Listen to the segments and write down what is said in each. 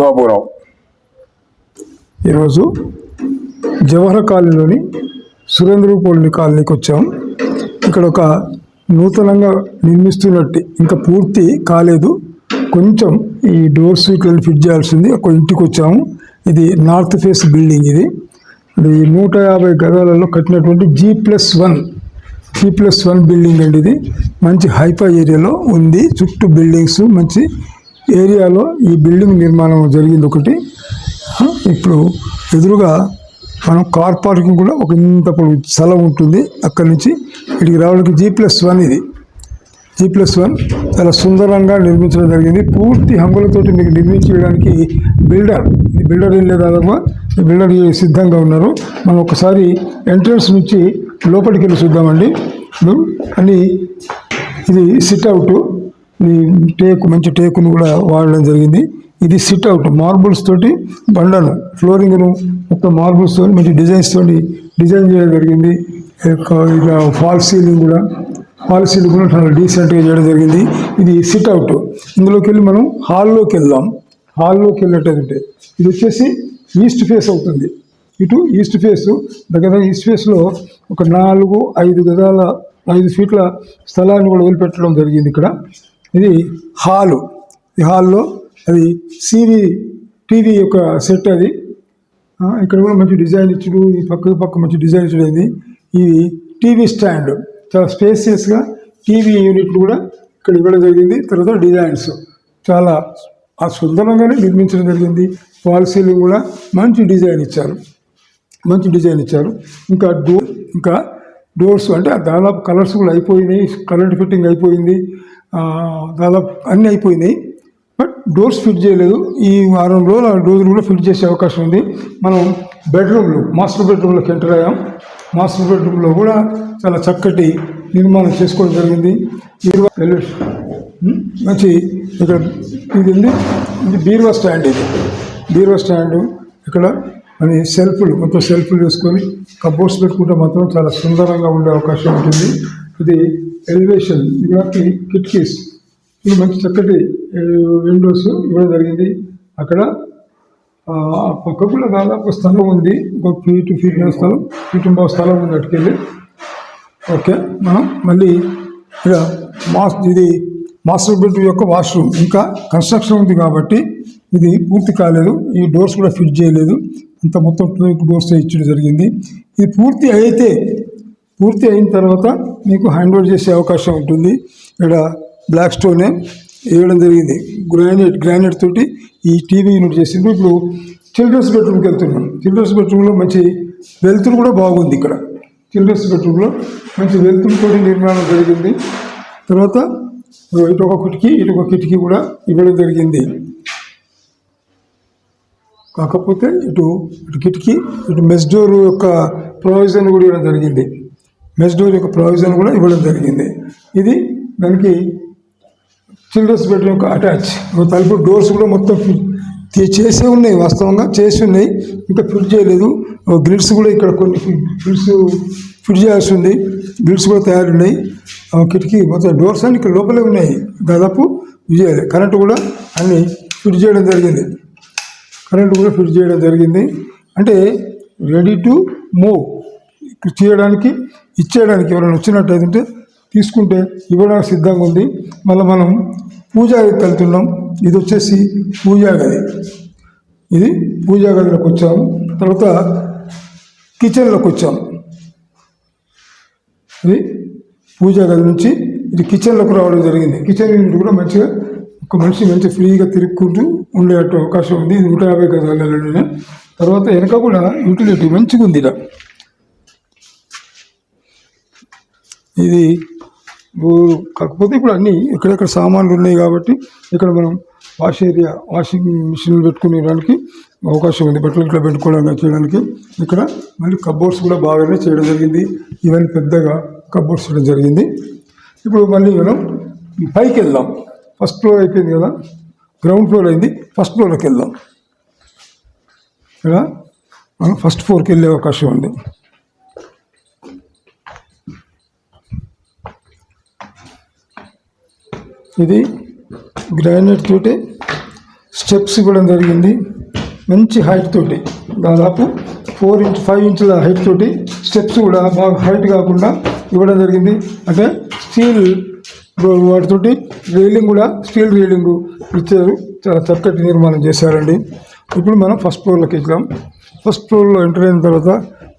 బాబురావు ఈరోజు జవహర్ కాలనీలోని సురేంద్ర కాలనీ కాలనీకి వచ్చాం. ఇక్కడ ఒక నూతనంగా నిర్మిస్తున్నట్టు ఇంకా పూర్తి కాలేదు. కొంచెం ఈ డోర్స్ ఇట్లా ఫిట్ చేయాల్సింది ఒక ఇంటికి వచ్చాము. ఇది నార్త్ ఫేస్ బిల్డింగ్ ఇది. ఇది నూట యాభై గదాలలో కట్టినటువంటి G plus one G plus one building అండి ఇది. మంచి హైఫై ఏరియాలో ఉంది. చుట్టూ బిల్డింగ్స్ మంచి ఏరియాలో ఈ బిల్డింగ్ నిర్మాణం జరిగింది ఒకటి. ఇప్పుడు ఎదురుగా మనం కార్ పార్కింగ్ కూడా ఒక ఇంత స్థలం ఉంటుంది. అక్కడి నుంచి ఇక్కడికి రావడానికి జీ ప్లస్ వన్ ఇది. జీ ప్లస్ వన్ చాలా సుందరంగా నిర్మించడం జరిగింది. పూర్తి హంగులతోటి మీకు నిర్మించడానికి బిల్డర్ ఈ బిల్డర్ ఏం లేదా ఈ బిల్డర్ సిద్ధంగా ఉన్నారు. మనం ఒకసారి ఎంట్రన్స్ నుంచి లోపలికి వెళ్ళి చూద్దామండి. అని ఇది సిట్ అవుట్ ఈ టేకు మంచి టేకును కూడా వాడడం జరిగింది. ఇది సిట్ అవుట్ మార్బుల్స్ తోటి బండను ఫ్లోరింగ్ను మొత్తం మార్బుల్స్ తోటి మంచి డిజైన్స్ తోటి డిజైన్ చేయడం జరిగింది. ఇక ఇక ఫాల్ సీలింగ్ కూడా ఫాల్ సీలింగ్ కూడా చాలా డీసెంట్గా చేయడం జరిగింది. ఇది సిట్ అవుట్ ఇందులోకి వెళ్ళి మనం హాల్లోకి వెళ్దాం. హాల్లోకి వెళ్ళేటంటే ఇది వచ్చేసి ఈస్ట్ ఫేస్ అవుతుంది. ఇటు ఈస్ట్ ఫేస్ దగ్గర ఈస్ట్ ఫేస్లో ఒక నాలుగు ఐదు గదాల ఐదు ఫీట్ల స్థలాన్ని కూడా వదిలిపెట్టడం జరిగింది ఇక్కడ. ఇది హాలు. ఈ హాల్లో అది సివి టీవీ యొక్క సెట్ అది. ఇక్కడ కూడా మంచి డిజైన్ ఇచ్చుడు ఈ పక్క పక్క మంచి డిజైన్ ఇచ్చుడు అయింది ఇది టీవీ స్టాండ్ చాలా స్పేసియస్గా టీవీ యూనిట్లు కూడా ఇక్కడ ఇవ్వడం జరిగింది. తర్వాత డిజైన్స్ చాలా ఆ సుందరంగానే నిర్మించడం జరిగింది. పాలసీలు కూడా మంచి డిజైన్ ఇచ్చారు. మంచి డిజైన్ ఇచ్చారు. ఇంకా డోర్ ఇంకా డోర్స్ అంటే దాదాపు కలర్స్ కూడా అయిపోయినాయి కరెంట్ ఫిట్టింగ్ అయిపోయింది దాదాపు అన్నీ అయిపోయినాయి. బట్ డోర్స్ ఫిట్ చేయలేదు. ఈ వారం రోజులు ఆ డోర్లు కూడా ఫిట్ చేసే అవకాశం ఉంది. మనం బెడ్రూమ్లు మాస్టర్ బెడ్రూమ్లోకి ఎంటర్ అయ్యాం. మాస్టర్ బెడ్రూమ్లో కూడా చాలా చక్కటి నిర్మాణం చేసుకోవడం జరిగింది. మంచి ఇక్కడ ఇది ఉంది. ఇది బీరువా స్టాండ్ ఇది. బీరువా స్టాండ్. ఇక్కడ అని సెల్ఫ్లు మొత్తం సెల్ఫ్లు చూసుకొని కబోర్డ్స్ పెట్టుకుంటే మాత్రం చాలా సుందరంగా ఉండే అవకాశం ఉంటుంది. ఇది ఎలివేషన్ ఇక్కడ కిటికీస్. ఇది మంచి చక్కటి విండోస్ ఇవ్వడం జరిగింది. అక్కడ పక్క కూడా దాదాపు స్థలం ఉంది. ఒక ఫీటు ఫీట్ స్థలం కుటుంబ స్థలం ఉంది అటుకెళ్ళి. ఓకే మనం మళ్ళీ ఇక మాస్ ఇది మాస్టర్ బెడ్రూమ్ యొక్క వాష్రూమ్. ఇంకా కన్స్ట్రక్షన్ ఉంది కాబట్టి ఇది పూర్తి కాలేదు. ఈ డోర్స్ కూడా ఫిట్ చేయలేదు. అంత మొత్తం టూ డోర్స్ ఇచ్చడం జరిగింది. ఇది పూర్తి అయితే పూర్తి అయిన తర్వాత మీకు హ్యాండ్ ఓవర్ చేసే అవకాశం ఉంటుంది. ఇక్కడ బ్లాక్ స్టోనే వేయడం జరిగింది. గ్రానైట్ గ్రానైట్ తోటి ఈ టీవీ యూనిట్ చేసింది ఇప్పుడు చిల్డ్రన్స్ బెడ్రూమ్కి వెళ్తున్నాం. చిల్డ్రన్స్ బెడ్రూమ్లో మంచి వెలుతురు కూడా బాగుంది ఇక్కడ. చిల్డ్రన్స్ బెడ్రూమ్లో మంచి వెలుతురుతో నిర్మాణం జరిగింది. తర్వాత ఇటు ఒక కిటికీ ఇటు ఒక కిటికీ కూడా ఇవ్వడం జరిగింది. కాకపోతే ఇటు ఇటు కిటికీ ఇటు మెస్ డోర్ యొక్క ప్రొవిజన్ కూడా ఇవ్వడం జరిగింది. మెస్ డోర్ యొక్క ప్రొవిజన్ కూడా ఇవ్వడం జరిగింది. ఇది దానికి చిల్డ్రన్స్ బెడ్రూమ్ యొక్క అటాచ్ తలుపు డోర్స్ కూడా మొత్తం ఫిట్ చేసే ఉన్నాయి వాస్తవంగా చేసి ఉన్నాయి. ఇంకా ఫిట్ చేయలేదు. గ్రిడ్స్ కూడా ఇక్కడ కొన్ని ఫిట్స్ ఫిట్ చేయాల్సి ఉంది. గ్రిడ్స్ కూడా తయారున్నాయి. ఆ కిటికీ మొత్తం డోర్స్ అన్ని ఇక్కడ లోపలే ఉన్నాయి. దాదాపు విజయాలి కరెంటు కూడా అన్ని ఫిట్ చేయడం జరిగింది. కరెంటు కూడా ఫిట్ చేయడం జరిగింది. అంటే రెడీ టు మూవ్. చేయడానికి ఇచ్చేయడానికి ఎవరైనా వచ్చినట్టయితే తీసుకుంటే ఇవ్వడానికి సిద్ధంగా ఉంది. మళ్ళీ మనం పూజా వెళ్తున్నాం. ఇది వచ్చేసి పూజా గది. ఇది పూజా గదిలోకి వచ్చాము తర్వాత కిచెన్లోకి వచ్చాము ఇది పూజా గది నుంచి ఇది కిచెన్లోకి రావడం జరిగింది. కిచెన్ యూనిట్ కూడా మంచిగా ఒక మనిషి మంచి ఫ్రీగా తిరుక్కుంటూ ఉండేట అవకాశం ఉంది. ఇది నూట యాభై గదాలలోనే తర్వాత వెనక కూడా యూటిలిటీ మంచిగా ఉంది ఇలా ఇది కాకపోతే ఇప్పుడు అన్నీ ఇక్కడెక్కడ సామాన్లు ఉన్నాయి కాబట్టి ఇక్కడ మనం వాష్ ఏరియా వాషింగ్ మిషన్లు పెట్టుకునేదానికి అవకాశం ఉంది. బట్టలు ఇట్లా పెట్టుకోవడానికి చేయడానికి. ఇక్కడ మళ్ళీ కబోర్డ్స్ కూడా బాగానే చేయడం జరిగింది. ఇవన్నీ పెద్దగా కబోర్డ్స్ చేయడం జరిగింది. ఇప్పుడు మళ్ళీ మనం పైకి వెళ్దాం. ఫస్ట్ ఫ్లోర్ అయిపోయింది కదా? గ్రౌండ్ ఫ్లోర్ అయింది. ఫస్ట్ ఫ్లోర్కి వెళ్దాం. ఇక్కడ మనం ఫస్ట్ ఫ్లోర్కి వెళ్ళే అవకాశం ఉంది. ఇది గ్రానైట్ తోటి స్టెప్స్ ఇవ్వడం జరిగింది. మంచి హైట్ తోటి దాదాపు ఫోర్ ఇంచ్ ఫైవ్ ఇంచుల హైట్ తోటి స్టెప్స్ కూడా బాగా హైట్ కాకుండా ఇవ్వడం జరిగింది. అంటే స్టీల్ వాటితోటి రైలింగ్ కూడా స్టీల్ రైలింగ్ ఇచ్చారు చాలా చక్కటి నిర్మాణం చేశారండి. ఇప్పుడు మనం ఫస్ట్ ఫ్లోర్లోకి వెళ్దాం ఫస్ట్ ఫ్లోర్లో ఎంటర్ అయిన తర్వాత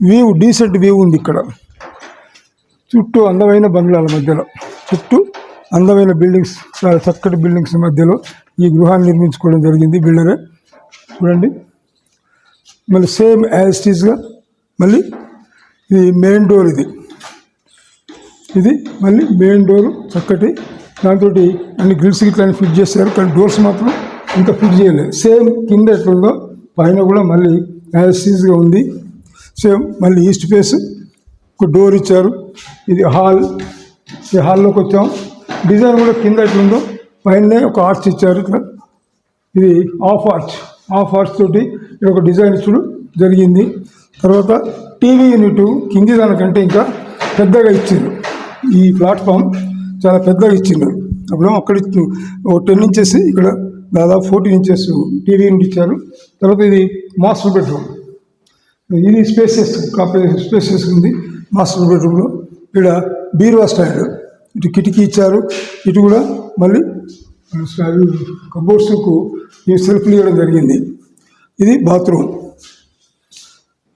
వ్యూ డీసెంట్ వ్యూ ఉంది ఇక్కడ. చుట్టూ అందమైన బంగ్లాల మధ్యలో. చుట్టూ అందమైన బిల్డింగ్స్ చాలా చక్కటి బిల్డింగ్స్ మధ్యలో ఈ గృహాన్ని నిర్మించుకోవడం జరిగింది బిల్డరే చూడండి. మళ్ళీ సేమ్ యాజ్ టీజ్గా మళ్ళీ ఇది మెయిన్ డోర్ ఇది. ఇది మళ్ళీ మెయిన్ డోర్ చక్కటి. దాంతో అన్ని గ్రిల్స్ గిట్లా ఫిట్ చేశారు కానీ డోర్స్ మాత్రం ఇంకా ఫిట్ చేయలేదు. సేమ్ కింద ఎట్లుందో పైన కూడా మళ్ళీ యాజ్ ఉంది. సేమ్ మళ్ళీ ఈస్ట్ ఫేస్ ఒక డోర్ ఇచ్చారు. ఇది హాల్ ఈ హాల్లోకి వచ్చాం. డిజైన్ కూడా కింద ఎట్లుందో పైన ఒక ఆర్చ్ ఇచ్చారు ఇట్లా. ఇది ఆఫ్ ఆర్చ్ ఆఫ్ ఆర్చ్ తోటి ఇది ఒక డిజైన్ ఇచ్చుడు జరిగింది. తర్వాత టీవీ యూనిట్ కింది దానికంటే ఇంకా పెద్దగా ఇచ్చిండ్రు. ఈ ప్లాట్ఫామ్ చాలా పెద్దగా ఇచ్చిండ్రు అప్పుడు అక్కడ టెన్ ఇంచెస్ ఇక్కడ దాదాపు ఫోర్టీన్ ఇంచెస్ టీవీ నుండి ఇచ్చారు. తర్వాత ఇది మాస్టర్ బెడ్రూమ్. ఇది స్పేసెస్ కాపీ స్పేసెస్ ఉంది. మాస్టర్ బెడ్రూమ్లో ఇక్కడ బీరువా స్టాండ్. ఇటు కిటికీ ఇచ్చారు. ఇటు కూడా మళ్ళీ కబోర్డ్స్కు ఈ సెల్ఫ్లు ఇవ్వడం జరిగింది. ఇది బాత్రూమ్.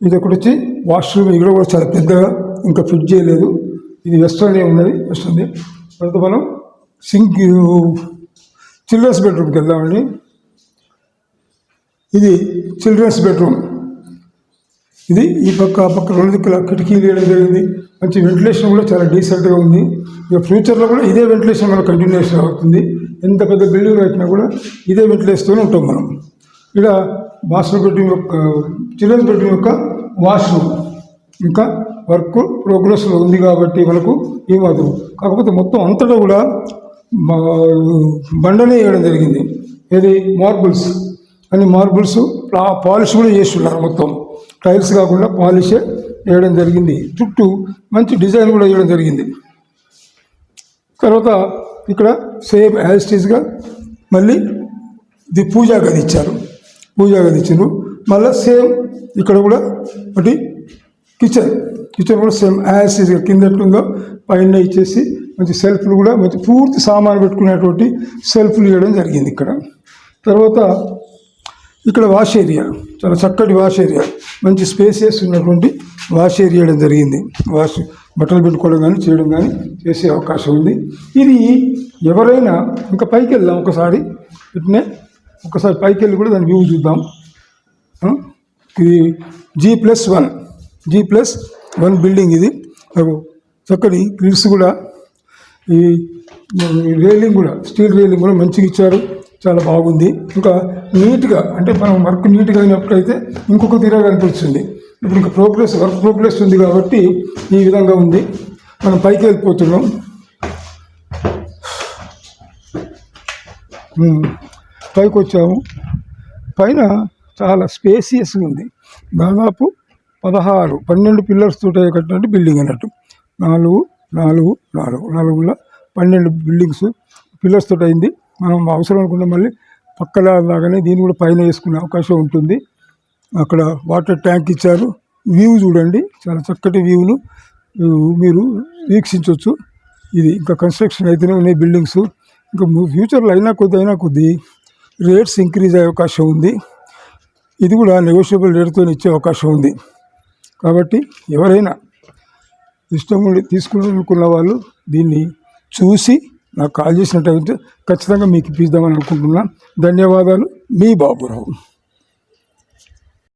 ఇది ఒకటి వచ్చి వాష్రూమ్. ఇక్కడ కూడా చాలా పెద్దగా ఇంకా ఫిట్ చేయలేదు ఇది వెస్టర్న్ ఉన్నది వస్తుంది తర్వాత మనం సింక్ చిల్డ్రన్స్ బెడ్రూమ్కి వెళ్దామండి ఇది చిల్డ్రన్స్ బెడ్రూమ్ ఇది ఈ పక్క ఆ పక్క రెండు దిక్కుల కిటికీలు వేయడం జరిగింది. మంచి వెంటిలేషన్ కూడా చాలా డీసెంట్గా ఉంది. ఇక ఫ్యూచర్లో కూడా ఇదే వెంటిలేషన్ మనకు కంటిన్యూషన్ అవుతుంది. ఎంత పెద్ద బిల్డింగ్ పెట్టినా కూడా ఇదే వెంటిలేషన్తోనే ఉంటాం మనం. ఇక్కడ మాస్టర్ బెడ్రూమ్ యొక్క చిల్డ్రన్స్ బెడ్రూమ్ యొక్క వాష్రూమ్ ఇంకా వర్క్ ప్రోగ్రెస్లో ఉంది కాబట్టి మనకు ఏమాత్రం కాకపోతే మొత్తం అంతటా కూడా బండనే వేయడం జరిగింది. ఏది? మార్బుల్స్. అని మార్బుల్స్ పాలిష్ కూడా చేస్తున్నారు మొత్తం. టైల్స్ కాకుండా పాలిషే వేయడం జరిగింది. చుట్టూ మంచి డిజైన్ కూడా వేయడం జరిగింది. తర్వాత ఇక్కడ సేమ్ యాజిటీస్గా మళ్ళీ ది పూజా గది ఇచ్చారు. పూజా గది ఇచ్చారు. మళ్ళీ సేమ్ ఇక్కడ కూడా ఒకటి కిచెన్ కిచెన్ కూడా సేమ్ యాజిటీస్గా కింద ఎట్లుందో పైన ఇచ్చేసి మంచి సెల్ఫ్లు కూడా మంచి పూర్తి సామాన్ పెట్టుకునేటువంటి సెల్ఫ్లు ఇవ్వడం జరిగింది ఇక్కడ. తర్వాత ఇక్కడ వాష్ ఏరియా చాలా చక్కటి వాష్ ఏరియా మంచి స్పేసెస్ ఉన్నటువంటి వాష్ ఏరియా ఇవ్వడం జరిగింది. వాష్ బట్టలు పెట్టుకోవడం కానీ చేయడం కానీ చేసే అవకాశం ఉంది. ఇది ఎవరైనా ఇంకా పైకి వెళ్దాం ఒకసారి. ఇట్నే ఒకసారి పైకి వెళ్ళి కూడా దాని వ్యూ చూద్దాం. ఇది G plus one G plus one building ఇది. చక్కని గ్రిల్స్ కూడా ఈ రైలింగ్ కూడా స్టీల్ రైలింగ్ కూడా మంచిగా ఇచ్చారు. చాలా బాగుంది. ఇంకా నీట్గా అంటే మనం వర్క్ నీట్గా అయినప్పుడైతే ఇంకొక తీరాగా అనిపిస్తుంది ఇప్పుడు ఇంకా ప్రోగ్రెస్ వర్క్ ప్రోగ్రెస్ ఉంది కాబట్టి ఈ విధంగా ఉంది. మనం పైకి వెళ్ళిపోతున్నాం. పైకి వచ్చాము. పైన చాలా స్పేసియస్ ఉంది. దాదాపు పదహారు పన్నెండు పిల్లర్స్ తోటే కట్టినట్టు బిల్డింగ్ అన్నట్టు. నాలుగు నాలుగు నాలుగు నాలుగులో పన్నెండు బిల్డింగ్స్ పిల్లర్స్ తోటి అయింది. మనం అవసరం అనుకుంటే మళ్ళీ పక్కన లాగానే దీన్ని కూడా పైన వేసుకునే అవకాశం ఉంటుంది. అక్కడ వాటర్ ట్యాంక్ ఇచ్చారు. వ్యూ చూడండి. చాలా చక్కటి వ్యూను మీరు వీక్షించవచ్చు ఇది ఇంకా కన్స్ట్రక్షన్ అయితేనే ఉన్నాయి బిల్డింగ్స్. ఇంకా ఫ్యూచర్లో అయినా కొద్ది అయినా కొద్ది రేట్స్ ఇంక్రీజ్ అయ్యే అవకాశం ఉంది. ఇది కూడా నెగోషియబుల్ రేట్తో ఇచ్చే అవకాశం ఉంది. కాబట్టి ఎవరైనా ఇష్టం ఉండి తీసుకున్న వాళ్ళు దీన్ని చూసి నాకు కాల్ చేసినట్టయితే ఖచ్చితంగా మీకు ఇప్పిద్దామని అనుకుంటున్నాను. ధన్యవాదాలు. మీ బాబురావు.